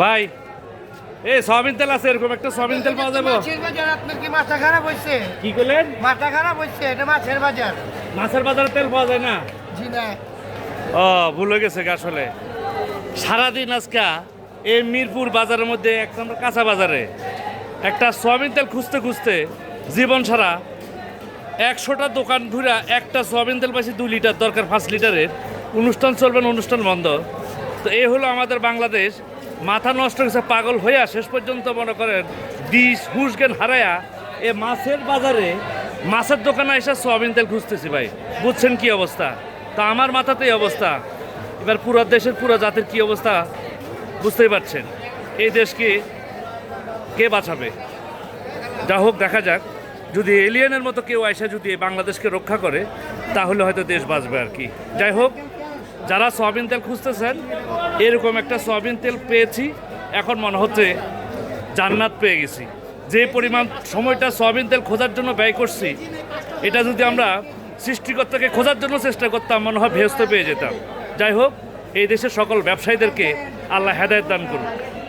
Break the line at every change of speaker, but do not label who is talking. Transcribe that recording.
ভাই এ সয়াবিন তেল আছে এরকম একটা সয়াবিন তেল পাওয়া যাবে।
মাছের বাজার আপনার কি মাথা খারাপ হচ্ছে
কি করলেন
মাথা খারাপ হচ্ছে এটা মাছের বাজার।
মাছের বাজারে তেল পাওয়া যায় না?
জি না।
ও ভুল হয়ে গেছে আসলে। সারাদিন আজকে এই মিরপুর বাজারের মধ্যে এক নম্বর কাঁচা বাজারে একটা সয়াবিন তেল খুঁজতে খুঁজতে জীবন সারা একশোটা দোকান ঘুরা একটা সয়াবিন তেল পাইছি দুই লিটার দরকার পাঁচ লিটারের। অনুষ্ঠান চলবে না অনুষ্ঠান বন্ধ। তো এই হলো আমাদের বাংলাদেশ। মাথা নষ্ট হয়েছে, পাগল হইয়া শেষ পর্যন্ত মনে করেন বিষ হুশ জ্ঞান হারায়া এ মাছের বাজারে মাছের দোকানে এসে সোয়াবিন তেল খুঁজতেছি ভাই। বুঝছেন কি অবস্থা? তা আমার মাথাতেই অবস্থা। এবার পুরো দেশের পুরো জাতির কি অবস্থা বুঝতেই পারছেন। এই দেশকে কে বাঁচাবে? যা হোক, দেখা যাক। যদি এলিয়েনের মতো কেউ আইসা যদি বাংলাদেশকে রক্ষা করে, তাহলে হয়তো দেশ বাঁচবে আর কি। যাই হোক যারা সয়াবিন তেল খুঁজতেছেন, এরকম একটা সয়াবিন তেল পেয়েছি। এখন মনে হচ্ছে জান্নাত পেয়ে গেছি। যে পরিমাণ সময়টা সয়াবিন তেল খোঁজার জন্য ব্যয় করছি, এটা যদি আমরা সৃষ্টিকর্তাকে খোঁজার জন্য চেষ্টা করতাম, মনে হয় ভেস্ত পেয়ে যেতাম। যাই হোক, এই দেশের সকল ব্যবসায়ীদেরকে আল্লাহ হেদায়ত দান করুন